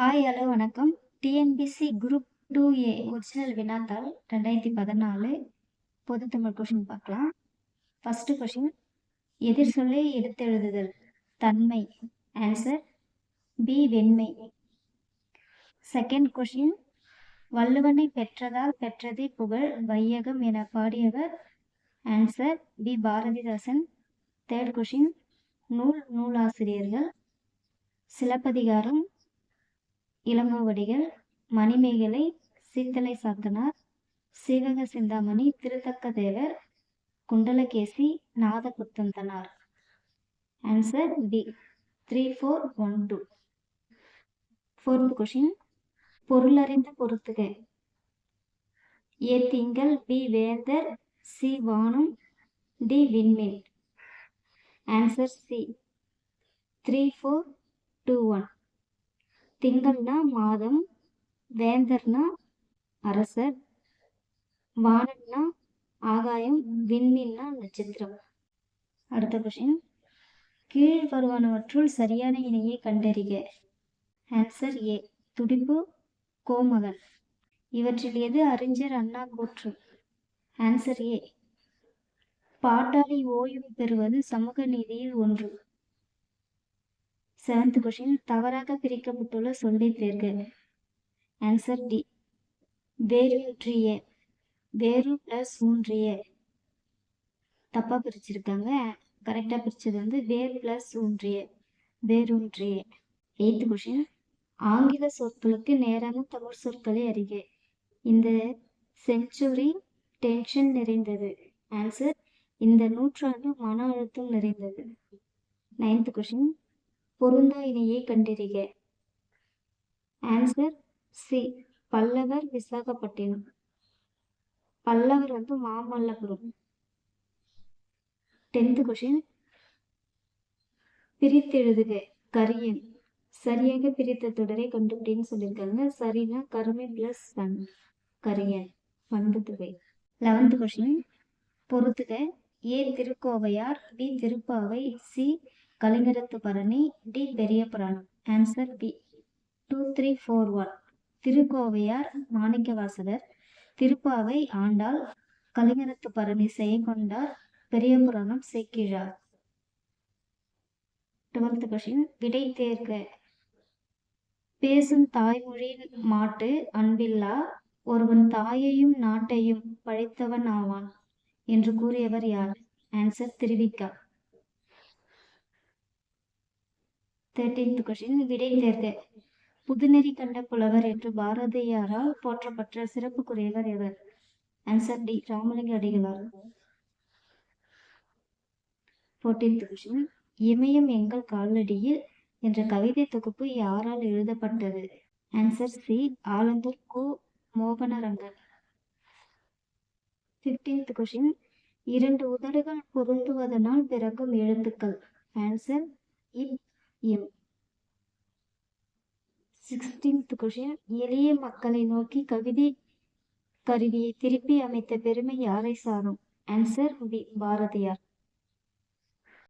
Hi hello வணக்கம். TNPSC group two A original வினாத்தாள் ரெண்டாயிரத்தி பதினாலு. பொது தமிழ் கொஷின் பார்க்கலாம். ஃபஸ்ட்டு கொஷின் எதிர் சொல்லை எடுத்தெழுதுதல் தன்மை ஆன்சர் பி வெண்மை. செகண்ட் கொஷின் வள்ளுவனை பெற்றதால் பெற்றதே புகழ் வையகம் என பாடியவர் answer B Bharathidasan. Third question நூல் நூலாசிரியர்கள் Silappathikaram Ilangovadigal Manimekalai Seethalai Sathanar Seevaka Chintamani Thiruthakka Thevar Kundalakesi Nathakuthanar. Answer B three four one two fourth question பொருளறிந்து பொறுத்துக ஏ திங்கள். பி வேந்தர். சி வானம். D விண்மில் answer C three four two one திங்கள்னா மாதம் வேந்தர்னா அரசர் வானம்னா ஆகாயம் விண்மீன்னா நட்சத்திரம். அடுத்த கொஷின் கீழ் வருவானவற்றுள் சரியான இணையை கண்டறிக. ஆன்சர் ஏ துடிப்பு கோமகன். இவற்றில் எது அறிஞர் அண்ணா கூற்று? ஆன்சர் ஏ பாட்டாளி ஓய்வு பெறுவது சமூக நீதியில் ஒன்று. செவன்த் கொஷின் தவறாக பிரிக்கப்பட்டுள்ள சொல்லை தேர்க. ஆன்சர் டி வேரூன்றிய வேறு பிளஸ் ஊன்றிய தப்பாக பிரிச்சிருக்காங்க. கரெக்டாக பிரித்தது வந்து வேர் பிளஸ் ஊன்றிய வேரூன்றிய எயித்து கொஷின் ஆங்கில சொற்களுக்கு நேரான தமிழ் சொற்களை அறிக. இந்த செஞ்சுரி டென்ஷன் நிறைந்தது. ஆன்சர் இந்த நூற்றாண்டு மன அழுத்தம் நிறைந்தது. நைன்த் கொஷின் பொருந்தா இணையை கண்டறிக. Answer C Pallavar Visakhapatnam. பல்லவர் வந்து மாமல்லபுரம். டென்த் கொஷின் பிரித்தெழுதுக. கரியன். சரியாக பிரித்த தொடரை கண்டுபிடின்னு சொல்லியிருக்காங்க. சரினா கருமை பிளஸ் சன் கரியன். பண்பு தொகை லெவன்த் கொஷின் பொறுத்துக. A Thirukkovaiyar B Thiruppavai C Kalingathu Parani D Periya Puranam answer B two three four one Thirukkovaiyar Manikka Vasagar Thiruppavai Andal Kalingathu Parani Jayankondar Periya Puranam Sekkizhar. Twelfth question விடை தேர்க. பேசும் தாய்மொழியில் மாட்டு அன்பில்லா ஒருவன் தாயையும் நாட்டையும் பழித்தவன் ஆவான் என்று கூறியவர் யார்? ஆன்சர் திருவிக்கா. தேர்டீன்த் கொஸ்டின் விடை தேர்க. புதுநெறி கண்ட புலவர் என்று பாரதியாரால் போற்றப்பட்ட சிறப்புக்குரியவர் எவர்? Answer D Ramalinga Adigalar. Fourteenth question இமயம் எங்கள் காலடியில் என்ற கவிதை தொகுப்பு யாரால் எழுதப்பட்டது? ஆன்சர் சி ஆலந்தூர் கு. மோகனரங்கன். ஃபிஃப்டீன்த் கொஸ்டின் இரண்டு உதடுகள் பொருந்துவதனால் பிறக்கும் எழுத்துக்கள். ஆன்சர் இப் எம் சிக்ஸ்டீன்த் கொஷின் எளிய மக்களை நோக்கி கவிதை கருவியை திருப்பி அமைத்த பெருமை யாரை சாரும்? Answer B Bharathiyar.